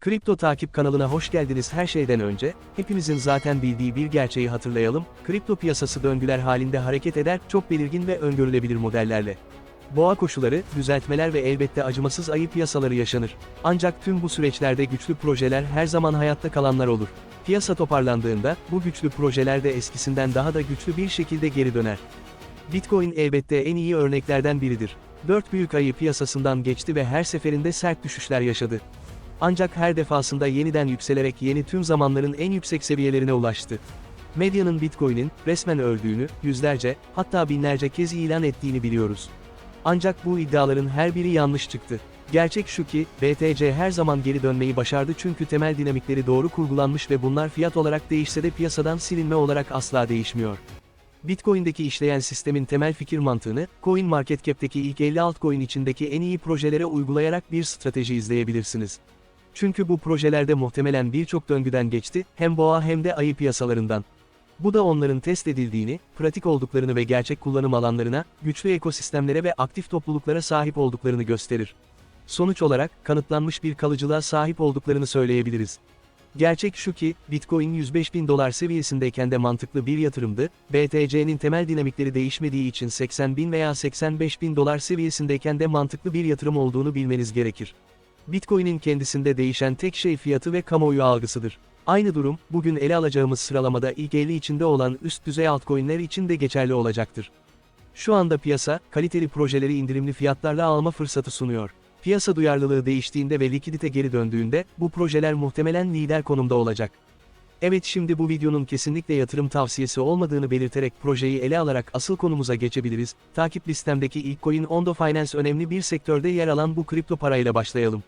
Kripto Takip kanalına hoş geldiniz. Her şeyden önce, hepimizin zaten bildiği bir gerçeği hatırlayalım. Kripto piyasası döngüler halinde hareket eder, çok belirgin ve öngörülebilir modellerle. Boğa koşulları, düzeltmeler ve elbette acımasız ayı piyasaları yaşanır. Ancak tüm bu süreçlerde güçlü projeler her zaman hayatta kalanlar olur. Piyasa toparlandığında, bu güçlü projeler de eskisinden daha da güçlü bir şekilde geri döner. Bitcoin elbette en iyi örneklerden biridir. Dört büyük ayı piyasasından geçti ve her seferinde sert düşüşler yaşadı. Ancak her defasında yeniden yükselerek yeni tüm zamanların en yüksek seviyelerine ulaştı. Medyanın Bitcoin'in resmen öldüğünü, yüzlerce, hatta binlerce kez ilan ettiğini biliyoruz. Ancak bu iddiaların her biri yanlış çıktı. Gerçek şu ki, BTC her zaman geri dönmeyi başardı çünkü temel dinamikleri doğru kurgulanmış ve bunlar fiyat olarak değişse de piyasadan silinme olarak asla değişmiyor. Bitcoin'deki işleyen sistemin temel fikir mantığını, CoinMarketCap'teki ilk 50 altcoin içindeki en iyi projelere uygulayarak bir strateji izleyebilirsiniz. Çünkü bu projelerde muhtemelen birçok döngüden geçti, hem boğa hem de ayı piyasalarından. Bu da onların test edildiğini, pratik olduklarını ve gerçek kullanım alanlarına, güçlü ekosistemlere ve aktif topluluklara sahip olduklarını gösterir. Sonuç olarak, kanıtlanmış bir kalıcılığa sahip olduklarını söyleyebiliriz. Gerçek şu ki, Bitcoin 105 bin dolar seviyesindeyken de mantıklı bir yatırımdı, BTC'nin temel dinamikleri değişmediği için 80 bin veya 85 bin dolar seviyesindeyken de mantıklı bir yatırım olduğunu bilmeniz gerekir. Bitcoin'in kendisinde değişen tek şey fiyatı ve kamuoyu algısıdır. Aynı durum, bugün ele alacağımız sıralamada ilk 50 içinde olan üst düzey altcoin'ler için de geçerli olacaktır. Şu anda piyasa, kaliteli projeleri indirimli fiyatlarla alma fırsatı sunuyor. Piyasa duyarlılığı değiştiğinde ve likidite geri döndüğünde, bu projeler muhtemelen lider konumda olacak. Evet şimdi bu videonun kesinlikle yatırım tavsiyesi olmadığını belirterek projeyi ele alarak asıl konumuza geçebiliriz. Takip listemdeki ilk coin Ondo Finance önemli bir sektörde yer alan bu kripto parayla başlayalım.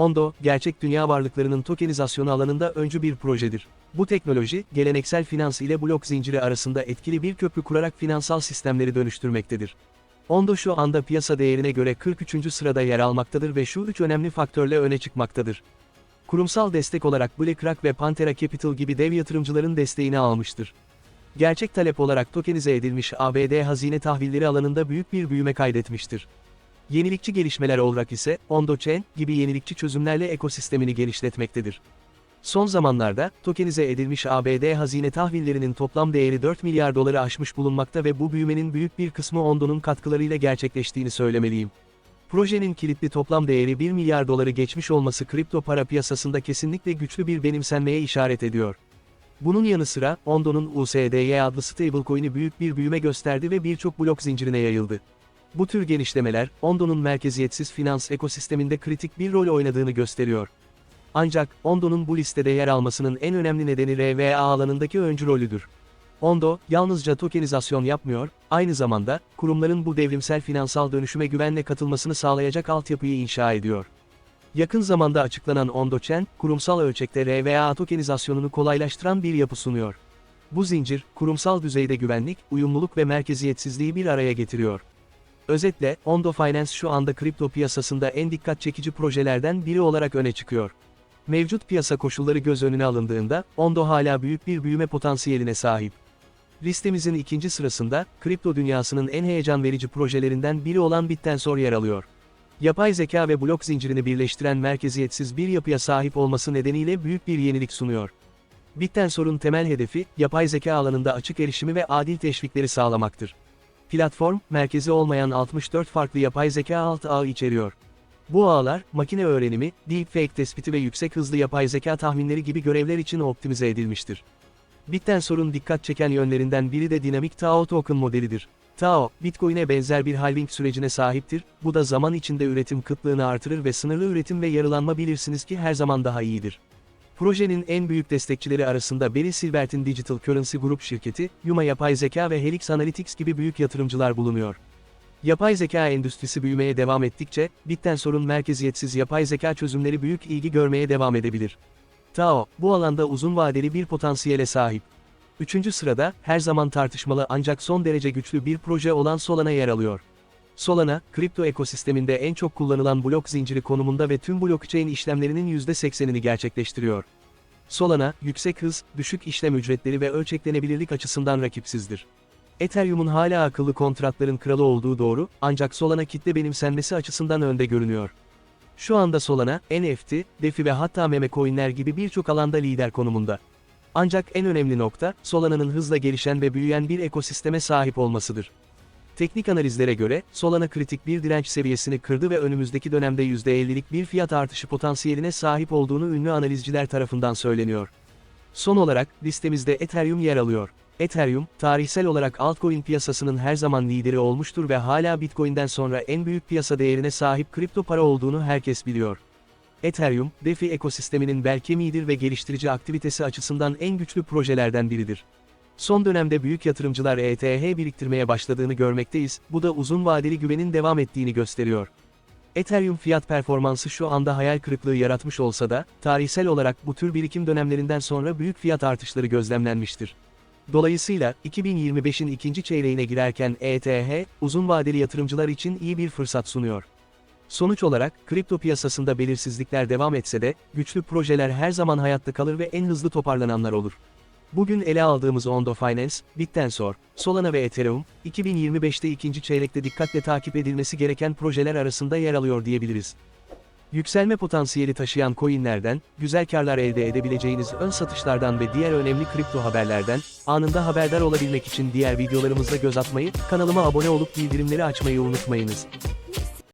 Ondo, gerçek dünya varlıklarının tokenizasyonu alanında öncü bir projedir. Bu teknoloji, geleneksel finans ile blok zinciri arasında etkili bir köprü kurarak finansal sistemleri dönüştürmektedir. Ondo şu anda piyasa değerine göre 43. sırada yer almaktadır ve şu üç önemli faktörle öne çıkmaktadır. Kurumsal destek olarak BlackRock ve Pantera Capital gibi dev yatırımcıların desteğini almıştır. Gerçek talep olarak tokenize edilmiş ABD hazine tahvilleri alanında büyük bir büyüme kaydetmiştir. Yenilikçi gelişmeler olarak ise, Ondochain gibi yenilikçi çözümlerle ekosistemini genişletmektedir. Son zamanlarda, tokenize edilmiş ABD hazine tahvillerinin toplam değeri 4 milyar doları aşmış bulunmakta ve bu büyümenin büyük bir kısmı Ondo'nun katkılarıyla gerçekleştiğini söylemeliyim. Projenin kilitli toplam değeri 1 milyar doları geçmiş olması kripto para piyasasında kesinlikle güçlü bir benimsenmeye işaret ediyor. Bunun yanı sıra, Ondo'nun USDY adlı stablecoin'i büyük bir büyüme gösterdi ve birçok blok zincirine yayıldı. Bu tür genişlemeler, Ondo'nun merkeziyetsiz finans ekosisteminde kritik bir rol oynadığını gösteriyor. Ancak, Ondo'nun bu listede yer almasının en önemli nedeni RWA alanındaki öncü rolüdür. Ondo, yalnızca tokenizasyon yapmıyor, aynı zamanda, kurumların bu devrimsel finansal dönüşüme güvenle katılmasını sağlayacak altyapıyı inşa ediyor. Yakın zamanda açıklanan Ondochain, kurumsal ölçekte RWA tokenizasyonunu kolaylaştıran bir yapı sunuyor. Bu zincir, kurumsal düzeyde güvenlik, uyumluluk ve merkeziyetsizliği bir araya getiriyor. Özetle, Ondo Finance şu anda kripto piyasasında en dikkat çekici projelerden biri olarak öne çıkıyor. Mevcut piyasa koşulları göz önüne alındığında, Ondo hala büyük bir büyüme potansiyeline sahip. Listemizin ikinci sırasında, kripto dünyasının en heyecan verici projelerinden biri olan Bittensor yer alıyor. Yapay zeka ve blok zincirini birleştiren merkeziyetsiz bir yapıya sahip olması nedeniyle büyük bir yenilik sunuyor. Bittensor'un temel hedefi, yapay zeka alanında açık erişimi ve adil teşvikleri sağlamaktır. Platform, merkezi olmayan 64 farklı yapay zeka alt ağ içeriyor. Bu ağlar, makine öğrenimi, deepfake tespiti ve yüksek hızlı yapay zeka tahminleri gibi görevler için optimize edilmiştir. Bittensor'un dikkat çeken yönlerinden biri de dinamik TAO token modelidir. TAO, Bitcoin'e benzer bir halving sürecine sahiptir, bu da zaman içinde üretim kıtlığını artırır ve sınırlı üretim ve yarılanma bilirsiniz ki her zaman daha iyidir. Projenin en büyük destekçileri arasında Barry Silvert'in Digital Currency Group şirketi, Yuma Yapay Zeka ve Helix Analytics gibi büyük yatırımcılar bulunuyor. Yapay zeka endüstrisi büyümeye devam ettikçe, Bittensor'un merkeziyetsiz yapay zeka çözümleri büyük ilgi görmeye devam edebilir. TAO, bu alanda uzun vadeli bir potansiyele sahip. Üçüncü sırada, her zaman tartışmalı ancak son derece güçlü bir proje olan Solana yer alıyor. Solana, kripto ekosisteminde en çok kullanılan blok zinciri konumunda ve tüm blockchain işlemlerinin %80'ini gerçekleştiriyor. Solana, yüksek hız, düşük işlem ücretleri ve ölçeklenebilirlik açısından rakipsizdir. Ethereum'un hala akıllı kontratların kralı olduğu doğru, ancak Solana kitle benimsenmesi açısından önde görünüyor. Şu anda Solana, NFT, DeFi ve hatta meme coinler gibi birçok alanda lider konumunda. Ancak en önemli nokta, Solana'nın hızla gelişen ve büyüyen bir ekosisteme sahip olmasıdır. Teknik analizlere göre, Solana kritik bir direnç seviyesini kırdı ve önümüzdeki dönemde %50'lik bir fiyat artışı potansiyeline sahip olduğunu ünlü analizciler tarafından söyleniyor. Son olarak, listemizde Ethereum yer alıyor. Ethereum, tarihsel olarak altcoin piyasasının her zaman lideri olmuştur ve hala Bitcoin'den sonra en büyük piyasa değerine sahip kripto para olduğunu herkes biliyor. Ethereum, DeFi ekosisteminin bel kemiğidir ve geliştirici aktivitesi açısından en güçlü projelerden biridir. Son dönemde büyük yatırımcılar ETH biriktirmeye başladığını görmekteyiz, bu da uzun vadeli güvenin devam ettiğini gösteriyor. Ethereum fiyat performansı şu anda hayal kırıklığı yaratmış olsa da, tarihsel olarak bu tür birikim dönemlerinden sonra büyük fiyat artışları gözlemlenmiştir. Dolayısıyla, 2025'in ikinci çeyreğine girerken ETH, uzun vadeli yatırımcılar için iyi bir fırsat sunuyor. Sonuç olarak, kripto piyasasında belirsizlikler devam etse de, güçlü projeler her zaman hayatta kalır ve en hızlı toparlananlar olur. Bugün ele aldığımız Ondo Finance, Bittensor, Solana ve Ethereum, 2025'te ikinci çeyrekte dikkatle takip edilmesi gereken projeler arasında yer alıyor diyebiliriz. Yükselme potansiyeli taşıyan coinlerden, güzel karlar elde edebileceğiniz ön satışlardan ve diğer önemli kripto haberlerden, anında haberdar olabilmek için diğer videolarımıza göz atmayı, kanalıma abone olup bildirimleri açmayı unutmayınız.